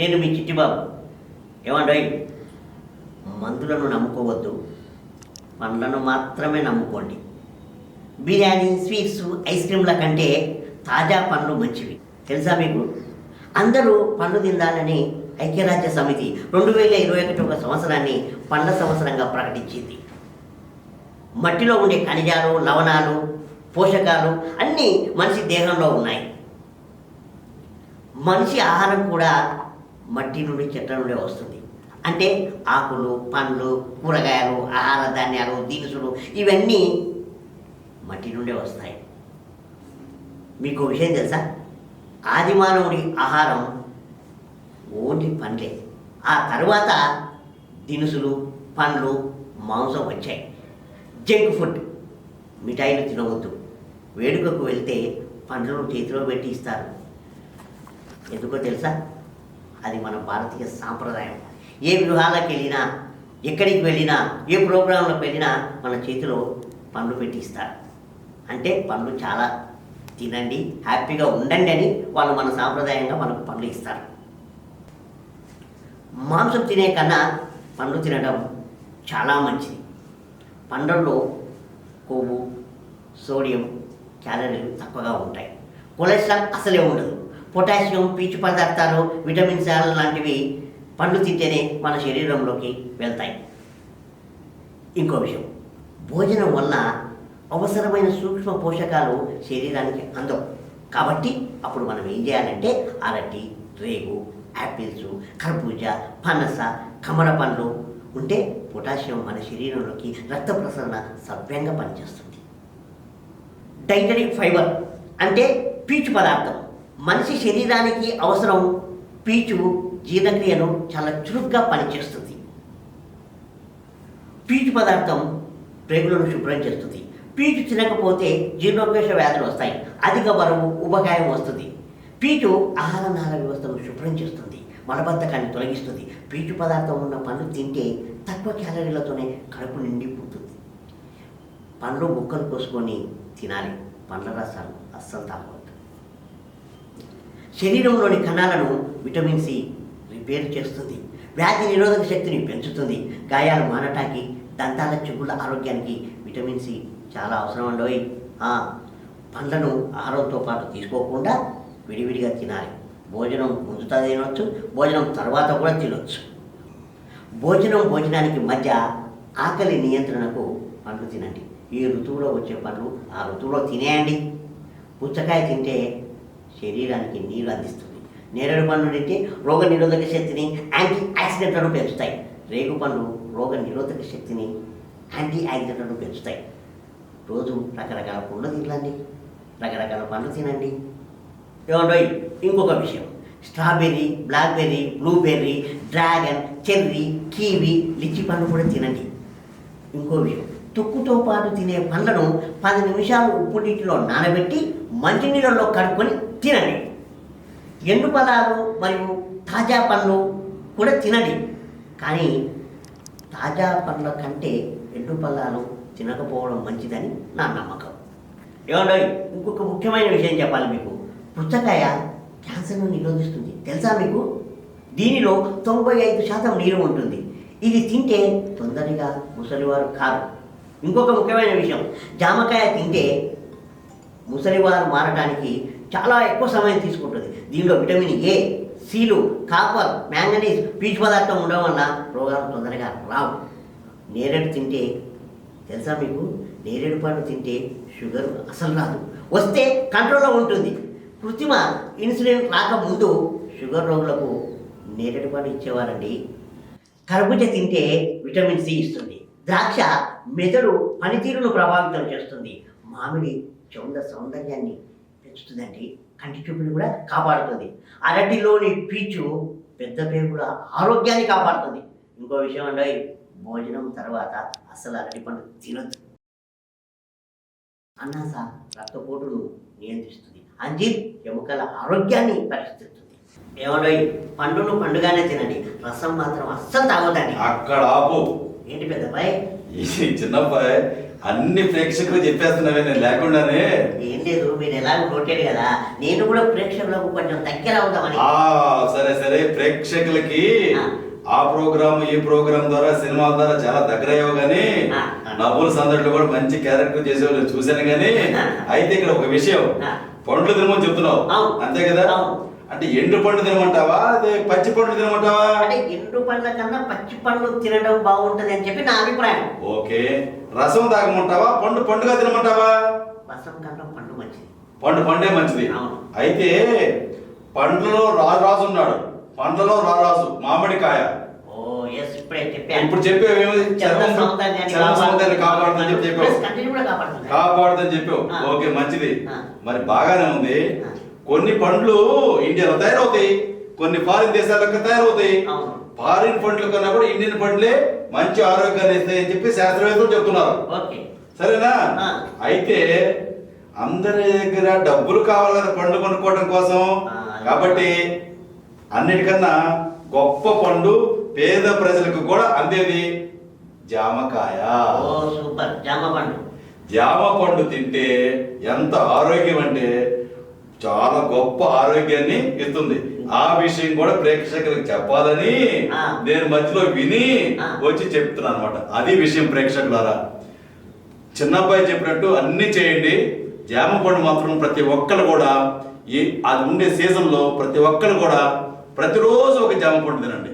నేను మీ చిట్టిబాబు. ఏమండోయ్ మందులను నమ్ముకోవద్దు. పండ్లను మాత్రమే నమ్ముకోండి. బిర్యానీ స్వీట్స్ ఐస్ క్రీమ్ల కంటే తాజా పండ్లు మంచివి. తెలుసా మీకు? అందరూ పండ్లు తిందాలని ఐక్యరాజ్య సమితి రెండు వేల ఇరవై ఒకటి ఒక సంవత్సరాన్ని పండ్ల సంవత్సరంగా ప్రకటించింది. మట్టిలో ఉండే ఖనిజాలు లవణాలు పోషకాలు అన్నీ మనిషి దేహంలో ఉన్నాయి. మనిషి ఆహారం కూడా మట్టి నుండి చెట్ల నుండి వస్తుంది. అంటే ఆకులు పండ్లు కూరగాయలు ఆహార ధాన్యాలు దినుసులు ఇవన్నీ మట్టి నుండే వస్తాయి. మీకు విషయం తెలుసా? ఆదిమానవుడి ఆహారం ఓన్లీ పండ్లే. ఆ తర్వాత దినుసులు పండ్లు మాంసం వచ్చాయి. జంక్ ఫుడ్ మిఠాయిలు తినవద్దు. వేడుకకు వెళ్తే పండ్లను చేతిలో పెట్టి ఇస్తారు. ఎందుకో తెలుసా? అది మన భారతీయ సాంప్రదాయం. ఏ గృహాలకు వెళ్ళినా ఎక్కడికి వెళ్ళినా ఏ ప్రోగ్రాంలకు వెళ్ళినా మన చేతిలో పండ్లు పెట్టి ఇస్తారు అంటే పండ్లు చాలా తినండి హ్యాపీగా ఉండండి అని వాళ్ళు మన సాంప్రదాయంగా మనకు పండ్లు ఇస్తారు. మాంసం తినే కన్నా పండ్లు తినడం చాలా మంచిది. పండ్లలో కొవ్వు సోడియం క్యాలరీలు తక్కువగా ఉంటాయి. కొలెస్ట్రాల్ అసలే ఉండదు. పొటాషియం పీచు పదార్థాలు విటమిన్స్ లాంటివి పండ్లు తింటేనే మన శరీరంలోకి వెళ్తాయి. ఇంకో విషయం. భోజనం వల్ల అవసరమైన సూక్ష్మ పోషకాలు శరీరానికి అందవు. కాబట్టి అప్పుడు మనం ఏం చేయాలంటే అరటి రేగు యాపిల్స్ కర్బూజా పనస కమర పండ్లు ఉంటే పొటాషియం మన శరీరంలోకి రక్త ప్రసరణ సవ్యంగా పనిచేస్తుంది. డైటరీ ఫైబర్ అంటే పీచు పదార్థం. మనిషి శరీరానికి అవసరం పీచు జీర్ణక్రియను చాలా చురుగ్గా పనిచేస్తుంది. పీచు పదార్థం ప్రేగులను శుభ్రం చేస్తుంది. పీచు తినకపోతే జీర్ణోపేష వ్యాధులు వస్తాయి. అధిక బరువు ఉపకాయం వస్తుంది. పీచు ఆహార నాళ వ్యవస్థను శుభ్రం చేస్తుంది. మలబద్ధకాన్ని తొలగిస్తుంది. పీచు పదార్థం ఉన్న పండ్లు తింటే తక్కువ క్యాలరీలతోనే కడుపు నిండిపోతుంది పండ్లు ముక్కలు కోసుకొని తినాలి. పండ్ల రసాలు అస్సలు తాగుతుంది శరీరంలోని కణాలను విటమిన్ సి రిపేర్ చేస్తుంది. వ్యాధి నిరోధక శక్తిని పెంచుతుంది. గాయాలు మానటానికి దంతాల చెవుల ఆరోగ్యానికి విటమిన్ సి చాలా అవసరం అండి ఆ, పండ్లను ఆహారంతో పాటు తీసుకోకుండా విడివిడిగా తినాలి. భోజనం ముందుతా తినవచ్చు భోజనం తర్వాత కూడా తినవచ్చు భోజనం భోజనానికి మధ్య ఆకలి నియంత్రణకు పండ్లు తినండి. ఈ ఋతువులో వచ్చే పండ్లు ఆ ఋతువులో తినేయండి. పుచ్చకాయ తింటే శరీరానికి నీరు అందిస్తుంది. నేరేడు పండ్లు తింటే రోగ నిరోధక శక్తిని యాంటీ ఆక్సిడెంట్లను పెంచుతాయి. రేగు పండ్లు రోగ నిరోధక శక్తిని యాంటీ ఆక్సిడెంట్లను పెంచుతాయి. రోజు రకరకాల పండ్లు తినండి రకరకాల పండ్లు తినండి. ఏమండోయ్ ఇంకొక విషయం. Strawberry blackberry blueberry dragon cherry kiwi lychee పండ్లు కూడా తినండి. ఇంకో విషయం. తుక్కుతో పాటు తినే పండ్లను పది నిమిషాలు ఉప్పు నీటిలో నానబెట్టి మంచినీళ్ళలో కడుక్కొని తినండి. ఎండు పదాలు మరియు తాజా పండ్లు కూడా తినండి. కానీ తాజా పండ్ల కంటే ఎండు పళ్ళాలు తినకపోవడం మంచిదని నా నమ్మకం. ఏమండో ఇంకొక ముఖ్యమైన విషయం చెప్పాలి మీకు. పుచ్చకాయ క్యాన్సర్ను నిరోధిస్తుంది. తెలుసా మీకు? దీనిలో తొంభై ఐదు శాతం నీరు ఉంటుంది. ఇది తింటే తొందరగా ముసలివారు కారు. ఇంకొక ముఖ్యమైన విషయం. జామకాయ తింటే ముసలివారు మారడానికి చాలా ఎక్కువ సమయం తీసుకుంటుంది. దీనిలో విటమిన్ ఏ సీలు కాపర్ మ్యాంగనీస్ పీచు పదార్థం ఉండడం వల్ల రోగాలు తొందరగా రావు. నేరేడు తింటే తెలుసా మీకు? నేరేడు పండు తింటే షుగర్ అసలు రాదు. వస్తే కంట్రోల్లో ఉంటుంది. కృత్రిమ ఇన్సులిన్ రాకముందు షుగర్ రోగులకు నేరేడు పండు ఇచ్చేవారండి. కర్బూజ తింటే విటమిన్ సి ఇస్తుంది. ద్రాక్ష మెదడు పనితీరును ప్రభావితం చేస్తుంది. మామిడి చౌంద సౌందర్యాన్ని పెంచుతుందండి. కంటి చూపుని కూడా కాపాడుతుంది. అరటిలోని పీచు పెద్ద పేగుల ఆరోగ్యాన్ని కాపాడుతుంది. ఇంకో విషయం అండి భోజనం తర్వాత అసలు అరటి పండు తినొద్దు. అన్నాస రక్తపోటును నియంత్రిస్తుంది. అంజీర్ ఎముకల ఆరోగ్యాన్ని పరిస్థితుంది ఏమండో పండును పండుగానే తినండి. రసం మాత్రం అస్సలు తాగొద్దండి. అక్కడ ఆపు. ఏంటి పెద్దబాయ్ ఈ చిన్నబ్బాయి అన్ని ప్రేక్షకులు చెప్పేస్తున్నావే నేను లేకుండానే ఏం లేదు మీరు ఎలాగో నోటెడ్ కదా నేను కూడా ప్రేక్షకులకు కొంచెం దగ్గర అవుతామని ఆ సరే సరే ప్రేక్షకులకి ఆ. ప్రోగ్రామ్ ఈ ప్రోగ్రామ్ ద్వారా సినిమాల ద్వారా చాలా దగ్గర అయ్యావు కానీ. నవ్వుల సందడిలో కూడా మంచి క్యారెక్టర్ చేసేవాళ్ళు చూశాను కానీ. అయితే ఇక్కడ ఒక విషయం. పండ్లు తినమని చెప్తున్నావు. అంతే కదా. అంటే ఎండు పండు తినమంటావా? అదే పచ్చి పండు తినమంటావా? అంటే ఎండు పండ్ల కన్నా పచ్చి పండ్లు తినడం బాగుంటది అని చెప్పి నా అభిప్రాయం. ఓకే. రసం తాగమంటావా? పండు పండుగ తినమంటావా? రసం కన్నా పండు మంచిది. పండు పండే మంచిది. అవును. అయితే పండ్లలో రాజు ఉన్నాడు. పండ్లలో రారాజు మామిడికాయ. ఓ ఎస్ ఇప్పుడే చెప్పాను ఇప్పుడు చెప్పేవేమి చర్మ చర్మం సౌందర్యాన్ని చర్మ సౌందర్యాన్ని కాపాడుతుందని చెప్పి చెప్పావు. కంటిని కూడా కాపాడుతుంది. కాపాడుతుందని చెప్పావు. ఆ. ఓకే మంచిది. ఆ. మరి బాగానే ఉంది. ఆ. కొన్ని పండ్లు ఇండియాలో తయారవుతాయి. కొన్ని ఫారిన్ దేశాలకు తయారవుతాయి. ఫారిన్ పండ్ల కన్నా కూడా ఇండియన్ పండ్లే మంచి ఆరోగ్యాన్ని ఇస్తాయని చెప్పి శాస్త్రవేత్తలు చెప్తున్నారు. సరేనా. అయితే అందరి దగ్గర డబ్బులు కావాలి కదా పండు కొనుక్కోవడం కోసం. కాబట్టి అన్నిటికన్నా గొప్ప పండు పేద ప్రజలకు కూడా అందేది జామకాయ. జామ పండు. జామ పండు తింటే ఎంత ఆరోగ్యం అంటే చాలా గొప్ప ఆరోగ్యాన్ని ఇస్తుంది. ఆ. విషయం కూడా ప్రేక్షకులకు చెప్పాలని. నేను మధ్యలో విని. వచ్చి చెప్తున్నాను అనమాట అది విషయం ప్రేక్షకులారా. చిన్నబ్బాయి చెప్పినట్టు అన్ని చేయండి. జామ పండు మాత్రం ప్రతి ఒక్కరు కూడా ఈ అది ఉండే సీజన్లో ప్రతి ఒక్కరు కూడా ప్రతిరోజు ఒక జామ పండు తినండి.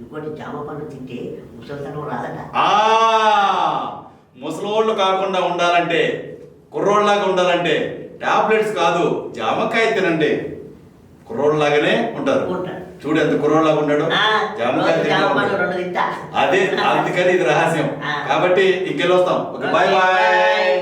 ఇంకోటి జామ పండు తింటే ముసలితనం రాదట. ఆ! ముసలోళ్ళు కాకుండా ఉండాలంటే కుర్రోళ్ళలాగా ఉండాలంటే టాబ్లెట్స్ కాదు జామకాయ తినండి. కుర్రోళ్ళలాగానే ఉంటారు. చూడు ఎంత కుర్రోళ్ళలాగా జామకాయ ఉంటాడు. తింటా. అదే అందుకని ఇది రహస్యం. కాబట్టి ఇంకెళ్ళొస్తాం ఓకే బాయ్. బాయ్.